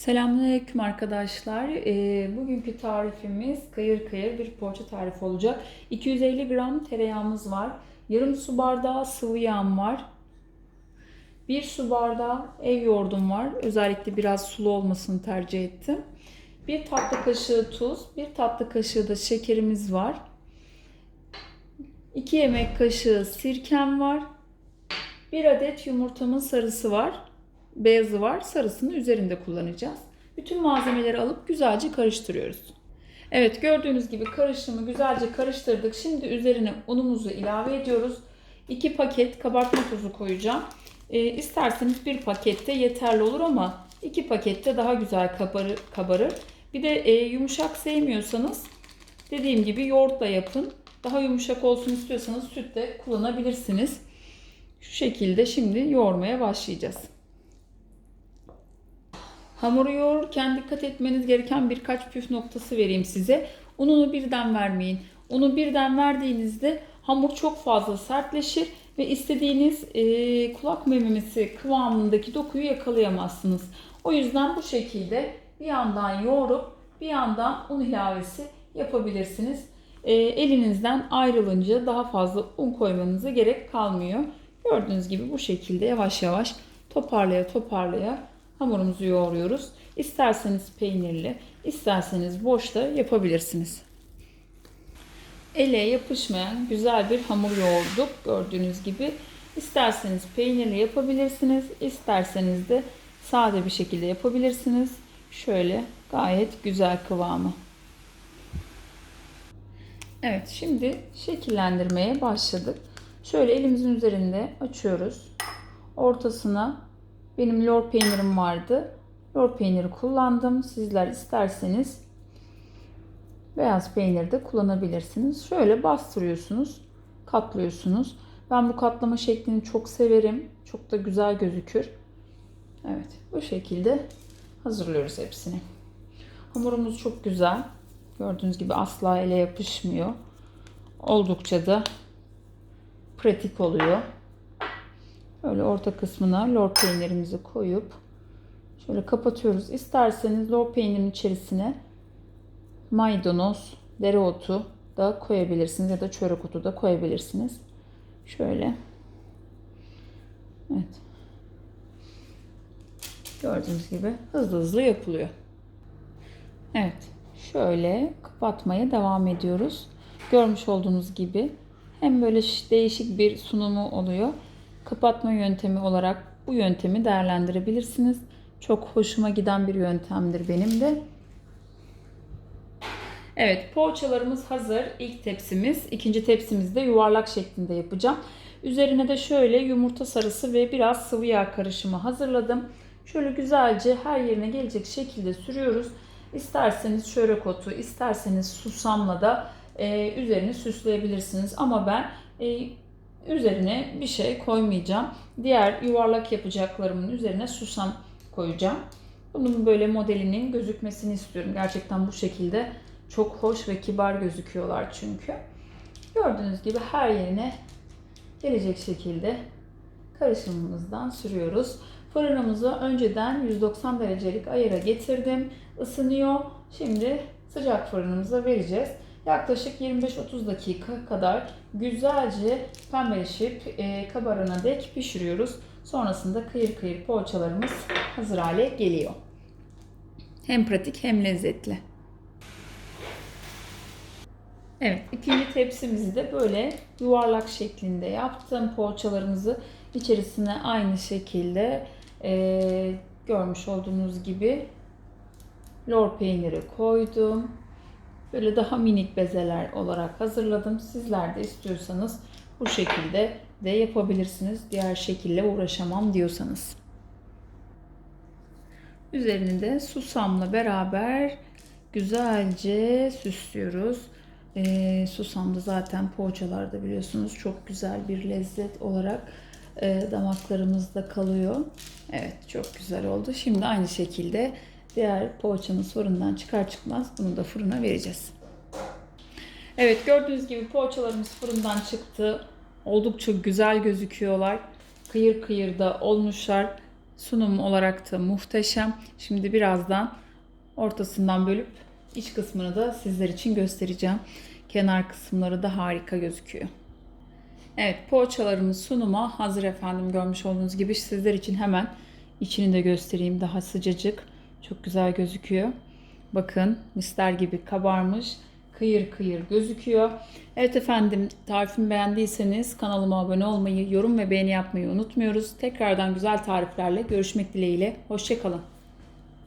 Selamünaleyküm arkadaşlar. Ee, bugünkü tarifimiz kıyır kıyır bir poğaça tarifi olacak. 250 gram tereyağımız var. Yarım su bardağı sıvı yağım var. 1 su bardağı ev yoğurdum var. Özellikle biraz sulu olmasını tercih ettim. 1 tatlı kaşığı tuz, 1 tatlı kaşığı da şekerimiz var. 2 yemek kaşığı sirkem var. 1 adet yumurtamın sarısı var beyazı var. Sarısını üzerinde kullanacağız. Bütün malzemeleri alıp güzelce karıştırıyoruz. Evet gördüğünüz gibi karışımı güzelce karıştırdık. Şimdi üzerine unumuzu ilave ediyoruz. 2 paket kabartma tozu koyacağım. Ee, isterseniz bir pakette yeterli olur ama 2 pakette daha güzel kabarır. kabarır. Bir de e, yumuşak sevmiyorsanız dediğim gibi yoğurtla yapın. Daha yumuşak olsun istiyorsanız süt de kullanabilirsiniz. Şu şekilde şimdi yoğurmaya başlayacağız. Hamuru yoğururken dikkat etmeniz gereken birkaç püf noktası vereyim size. Ununu birden vermeyin. Unu birden verdiğinizde hamur çok fazla sertleşir ve istediğiniz e, kulak memesi kıvamındaki dokuyu yakalayamazsınız. O yüzden bu şekilde bir yandan yoğurup bir yandan un ilavesi yapabilirsiniz. E, elinizden ayrılınca daha fazla un koymanıza gerek kalmıyor. Gördüğünüz gibi bu şekilde yavaş yavaş toparlaya toparlaya hamurumuzu yoğuruyoruz. İsterseniz peynirli, isterseniz boş da yapabilirsiniz. Ele yapışmayan güzel bir hamur yoğurduk gördüğünüz gibi. İsterseniz peynirli yapabilirsiniz, isterseniz de sade bir şekilde yapabilirsiniz. Şöyle gayet güzel kıvamı. Evet şimdi şekillendirmeye başladık. Şöyle elimizin üzerinde açıyoruz. Ortasına benim lor peynirim vardı. Lor peyniri kullandım. Sizler isterseniz beyaz peynir de kullanabilirsiniz. Şöyle bastırıyorsunuz, katlıyorsunuz. Ben bu katlama şeklini çok severim. Çok da güzel gözükür. Evet, bu şekilde hazırlıyoruz hepsini. Hamurumuz çok güzel. Gördüğünüz gibi asla ele yapışmıyor. Oldukça da pratik oluyor. Böyle orta kısmına lor peynirimizi koyup şöyle kapatıyoruz. İsterseniz lor peynirin içerisine maydanoz, dereotu da koyabilirsiniz ya da çörek otu da koyabilirsiniz. Şöyle. Evet. Gördüğünüz gibi hızlı hızlı yapılıyor. Evet. Şöyle kapatmaya devam ediyoruz. Görmüş olduğunuz gibi hem böyle değişik bir sunumu oluyor kapatma yöntemi olarak bu yöntemi değerlendirebilirsiniz. Çok hoşuma giden bir yöntemdir benim de. Evet poğaçalarımız hazır. İlk tepsimiz. ikinci tepsimizi de yuvarlak şeklinde yapacağım. Üzerine de şöyle yumurta sarısı ve biraz sıvı yağ karışımı hazırladım. Şöyle güzelce her yerine gelecek şekilde sürüyoruz. İsterseniz çörek otu, isterseniz susamla da e, üzerini süsleyebilirsiniz. Ama ben e, Üzerine bir şey koymayacağım. Diğer yuvarlak yapacaklarımın üzerine susam koyacağım. Bunun böyle modelinin gözükmesini istiyorum. Gerçekten bu şekilde çok hoş ve kibar gözüküyorlar çünkü. Gördüğünüz gibi her yerine gelecek şekilde karışımımızdan sürüyoruz. Fırınımızı önceden 190 derecelik ayara getirdim. Isınıyor. Şimdi sıcak fırınımıza vereceğiz. Yaklaşık 25-30 dakika kadar güzelce pembeleşip e, kabarana dek pişiriyoruz. Sonrasında kıyır kıyır poğaçalarımız hazır hale geliyor. Hem pratik hem lezzetli. Evet ikinci tepsimizi de böyle yuvarlak şeklinde yaptım. Poğaçalarımızı içerisine aynı şekilde e, görmüş olduğunuz gibi lor peyniri koydum. Böyle daha minik bezeler olarak hazırladım. Sizler de istiyorsanız bu şekilde de yapabilirsiniz. Diğer şekilde uğraşamam diyorsanız. Üzerini de susamla beraber güzelce süslüyoruz. E, susam da zaten poğaçalarda biliyorsunuz çok güzel bir lezzet olarak e, damaklarımızda kalıyor. Evet çok güzel oldu. Şimdi aynı şekilde Diğer poğaçamız fırından çıkar çıkmaz bunu da fırına vereceğiz. Evet gördüğünüz gibi poğaçalarımız fırından çıktı. Oldukça güzel gözüküyorlar. Kıyır kıyır da olmuşlar. Sunum olarak da muhteşem. Şimdi birazdan ortasından bölüp iç kısmını da sizler için göstereceğim. Kenar kısımları da harika gözüküyor. Evet poğaçalarımız sunuma hazır efendim görmüş olduğunuz gibi sizler için hemen içini de göstereyim daha sıcacık çok güzel gözüküyor. Bakın misler gibi kabarmış kıyır kıyır gözüküyor. Evet efendim tarifimi beğendiyseniz kanalıma abone olmayı yorum ve beğeni yapmayı unutmuyoruz. Tekrardan güzel tariflerle görüşmek dileğiyle. Hoşçakalın